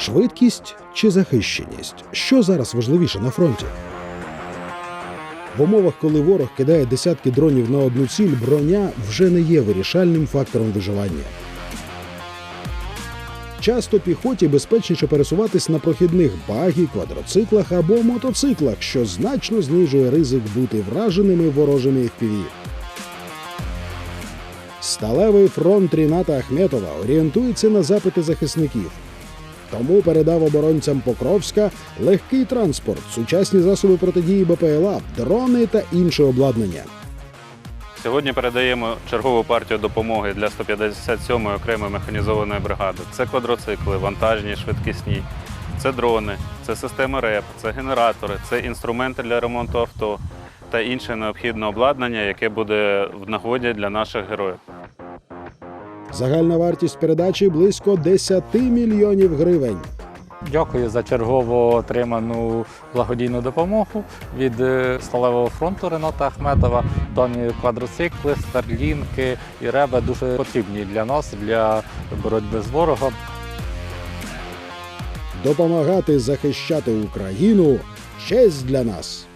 Швидкість чи захищеність? Що зараз важливіше на фронті? В умовах, коли ворог кидає десятки дронів на одну ціль, броня вже не є вирішальним фактором виживання. Часто піхоті безпечніше пересуватись на прохідних багі, квадроциклах або мотоциклах, що значно знижує ризик бути враженими ворожими FPV. Сталевий фронт Ріната Ахметова орієнтується на запити захисників. Тому передав оборонцям Покровська легкий транспорт, сучасні засоби протидії БПЛА, дрони та інше обладнання. Сьогодні передаємо чергову партію допомоги для 157-ї окремої механізованої бригади. Це квадроцикли, вантажні, швидкісні, це дрони, це системи РЕП, це генератори, це інструменти для ремонту авто та інше необхідне обладнання, яке буде в нагоді для наших героїв. Загальна вартість передачі близько 10 мільйонів гривень. Дякую за чергово отриману благодійну допомогу від е, Сталевого фронту Рената Ахметова. Дані квадроцикли, старлінки і реби дуже потрібні для нас, для боротьби з ворогом. Допомагати захищати Україну честь для нас.